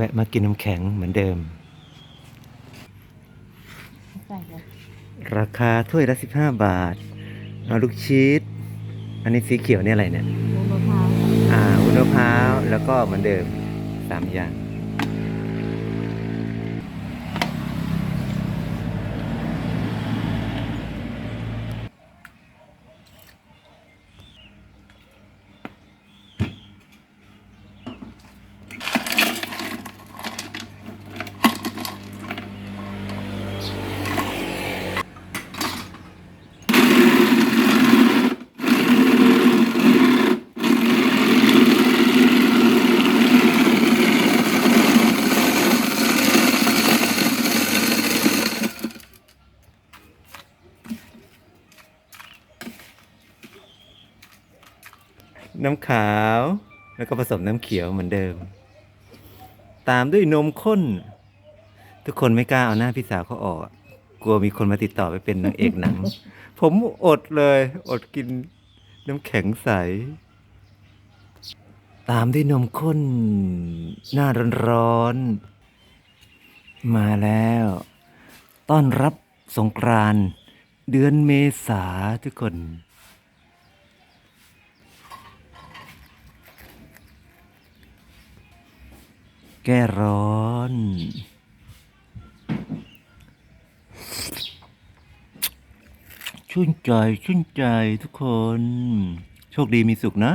แวะมากินน้ำแข็งเหมือนเดิมใส่เลยราคาถ้วยละ 15 บาทเอาลูกชีสอันนี้สีเขียวเนี่ยอะไรเนี่ยลูกมะพร้าวอ่าวุ้นมะพร้าวแล้วก็เหมือนเดิมสามอย่าง น้ำขาว แล้วก็ผสมน้ำเขียวเหมือนเดิม ตามด้วยนมข้น ทุกคนไม่กล้าเอาหน้าพี่สาวเขาออก กลัวมีคนมาติดต่อไปเป็นนางเอกหนัง ผมอดเลย อดกินน้ำแข็งใส ตามด้วยนมข้น หน้าร้อนๆมาแล้ว ต้อนรับสงกรานต์เดือนเมษาทุกคน แก้ร้อนชื่นใจชื่นใจทุกคน โชคดีมีสุขนะ